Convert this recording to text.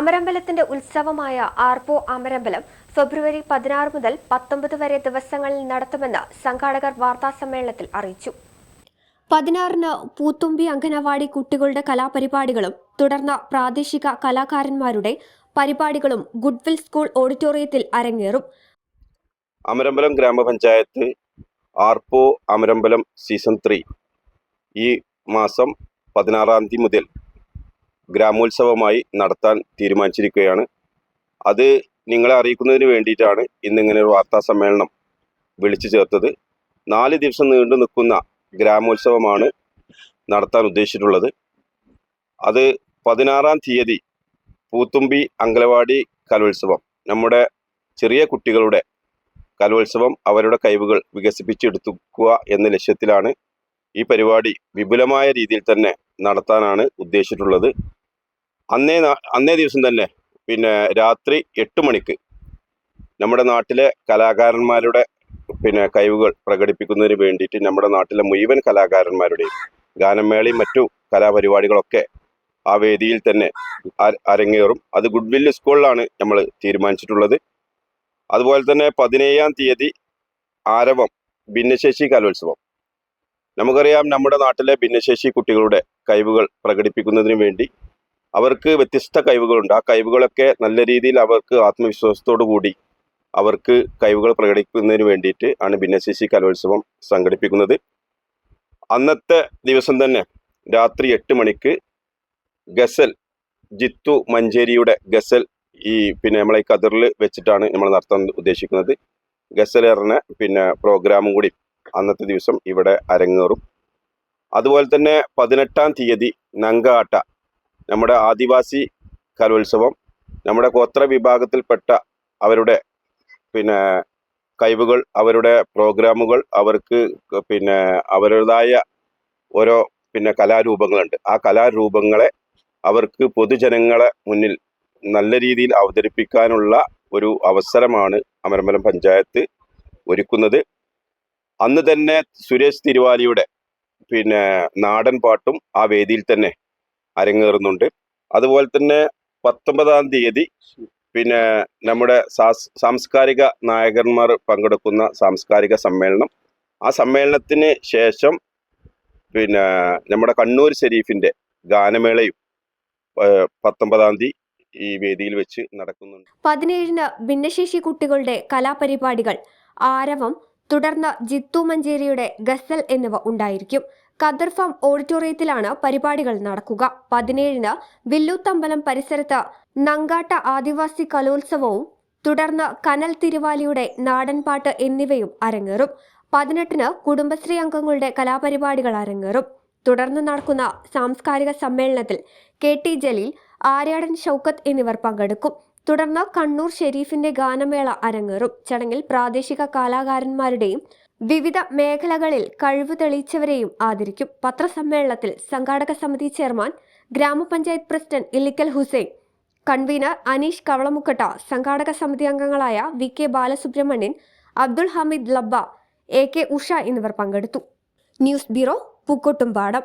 അമരമ്പലത്തിന്റെ ഉത്സവമായ ആർപോ അമരമ്പലം ഫെബ്രുവരി പതിനാറ് മുതൽ പത്തൊമ്പത് വരെ ദിവസങ്ങളിൽ നടത്തുമെന്ന് സംഘാടകർ വാർത്താസമ്മേളനത്തിൽ അറിയിച്ചു. പതിനാറിന് പൂത്തുമ്പി അംഗനവാടി കുട്ടികളുടെ കലാപരിപാടികളും തുടർന്ന് പ്രാദേശിക കലാകാരന്മാരുടെ പരിപാടികളും ഗുഡ്വിൽ സ്കൂൾ ഓഡിറ്റോറിയത്തിൽ അരങ്ങേറും. അമരമ്പലം ഗ്രാമപഞ്ചായത്ത് ആർപോ അമരമ്പലം സീസൺ ത്രീ ഈ മാസം പതിനാറാം തീയതി മുതൽ ഗ്രാമോത്സവമായി നടത്താൻ തീരുമാനിച്ചിരിക്കുകയാണ്. അത് നിങ്ങളെ അറിയിക്കുന്നതിന് വേണ്ടിയിട്ടാണ് ഇന്നിങ്ങനെ ഒരു വാർത്താ സമ്മേളനം വിളിച്ചു ചേർത്തത്. നാല് ദിവസം നീണ്ടു നിൽക്കുന്ന ഗ്രാമോത്സവമാണ് നടത്താൻ ഉദ്ദേശിച്ചിട്ടുള്ളത്. അത് പതിനാറാം തീയതി പൂത്തുമ്പി അങ്കലവാടി കലോത്സവം നമ്മുടെ ചെറിയ കുട്ടികളുടെ കലോത്സവം അവരുടെ കഴിവുകൾ വികസിപ്പിച്ചെടുക്കുക എന്ന ലക്ഷ്യത്തിലാണ് ഈ പരിപാടി വിപുലമായ രീതിയിൽ തന്നെ നടത്താനാണ് ഉദ്ദേശിച്ചിട്ടുള്ളത്. അന്നേ അന്നേ ദിവസം തന്നെ പിന്നെ രാത്രി എട്ട് മണിക്ക് നമ്മുടെ നാട്ടിലെ കലാകാരന്മാരുടെ പിന്നെ കഴിവുകൾ പ്രകടിപ്പിക്കുന്നതിന് വേണ്ടിയിട്ട് നമ്മുടെ നാട്ടിലെ മുഴുവൻ കലാകാരന്മാരുടെയും ഗാനമേളയും മറ്റു കലാപരിപാടികളൊക്കെ ആ വേദിയിൽ തന്നെ അരങ്ങേറും. അത് ഗുഡ്വില്ല് സ്കൂളിലാണ് നമ്മൾ തീരുമാനിച്ചിട്ടുള്ളത്. അതുപോലെ തന്നെ പതിനേഴാം തീയതി ആരവം ഭിന്നശേഷി കലോത്സവം. നമുക്കറിയാം നമ്മുടെ നാട്ടിലെ ഭിന്നശേഷി കുട്ടികളുടെ കഴിവുകൾ പ്രകടിപ്പിക്കുന്നതിന് വേണ്ടി അവർക്ക് വ്യത്യസ്ത കഴിവുകളുണ്ട്. ആ കഴിവുകളൊക്കെ നല്ല രീതിയിൽ അവർക്ക് ആത്മവിശ്വാസത്തോടു കൂടി അവർക്ക് കഴിവുകൾ പ്രകടിപ്പിക്കുന്നതിന് വേണ്ടിയിട്ട് ആണ് ഭിന്നശേഷി കലോത്സവം സംഘടിപ്പിക്കുന്നത്. അന്നത്തെ ദിവസം തന്നെ രാത്രി എട്ട് മണിക്ക് ഗസൽ ജിത്തു മഞ്ചേരിയുടെ ഗസൽ ഈ പിന്നെ നമ്മളെ ഈ കതിറിൽ വെച്ചിട്ടാണ് നമ്മൾ നടത്താൻ ഉദ്ദേശിക്കുന്നത്. ഗസലേറിന് പിന്നെ പ്രോഗ്രാമും കൂടി അന്നത്തെ ദിവസം ഇവിടെ അരങ്ങേറും. അതുപോലെ തന്നെ പതിനെട്ടാം തീയതി നങ്കാട്ട നമ്മുടെ ആദിവാസി കലോത്സവം നമ്മുടെ ഗോത്ര വിഭാഗത്തിൽപ്പെട്ട അവരുടെ പിന്നെ കഴിവുകൾ അവരുടെ പ്രോഗ്രാമുകൾ അവർക്ക് പിന്നെ അവരുടേതായ ഓരോ പിന്നെ കലാരൂപങ്ങളുണ്ട്. ആ കലാരൂപങ്ങളെ അവർക്ക് പൊതുജനങ്ങളെ മുന്നിൽ നല്ല രീതിയിൽ അവതരിപ്പിക്കാനുള്ള ഒരു അവസരമാണ് അമരമ്പലം പഞ്ചായത്ത് ഒരുക്കുന്നത്. അന്ന് തന്നെ സുരേഷ് തിരുവാലിയുടെ പിന്നെ നാടൻ പാട്ടും ആ വേദിയിൽ തന്നെ അരങ്ങേറുന്നുണ്ട്. അതുപോലെ തന്നെ പത്തൊമ്പതാം തീയതി പിന്നെ നമ്മുടെ സാംസ്കാരിക നായകന്മാർ പങ്കെടുക്കുന്ന സാംസ്കാരിക സമ്മേളനം. ആ സമ്മേളനത്തിന് ശേഷം പിന്നെ നമ്മുടെ കണ്ണൂർ ഷെരീഫിന്റെ ഗാനമേളയും പത്തൊമ്പതാം തീയതി ഈ വേദിയിൽ വെച്ച് നടക്കുന്നുണ്ട്. പതിനേഴിന് ഭിന്നശേഷി കുട്ടികളുടെ കലാപരിപാടികൾ ആരവം തുടർന്ന് ജിത്തു മഞ്ചേരിയുടെ ഗസൽ എന്നിവ ഉണ്ടായിരിക്കും. ഖദർ ഫാം ഓഡിറ്റോറിയത്തിലാണ് പരിപാടികൾ നടക്കുക. പതിനേഴിന് വില്ലൂത്തമ്പലം പരിസരത്ത് നങ്കാട്ട ആദിവാസി കലോത്സവവും തുടർന്ന് കനൽ തിരുവാലിയുടെ നാടൻപാട്ട് എന്നിവയും അരങ്ങേറും. പതിനെട്ടിന് കുടുംബശ്രീ അംഗങ്ങളുടെ കലാപരിപാടികൾ അരങ്ങേറും. തുടർന്ന് നടക്കുന്ന സാംസ്കാരിക സമ്മേളനത്തിൽ കെ ടി ജലീൽ ആര്യാടൻ ഷൗക്കത്ത് എന്നിവർ പങ്കെടുക്കും. തുടർന്ന് കണ്ണൂർ ഷെരീഫിന്റെ ഗാനമേള അരങ്ങേറും. ചടങ്ങിൽ പ്രാദേശിക കലാകാരന്മാരുടെയും വിവിധ മേഖലകളിൽ കഴിവ് തെളിയിച്ചവരെയും ആദരിക്കും. പത്രസമ്മേളനത്തിൽ സംഘാടക സമിതി ചെയർമാൻ ഗ്രാമപഞ്ചായത്ത് പ്രസിഡന്റ് ഇല്ലിക്കൽ ഹുസൈൻ കൺവീനർ അനീഷ് കവളമുക്കട്ട സംഘാടക സമിതി അംഗങ്ങളായ V K Balasubramanian Abdul Hameed Labba A K Usha എന്നിവർ പങ്കെടുത്തു. News bureau Pookkottumpadam.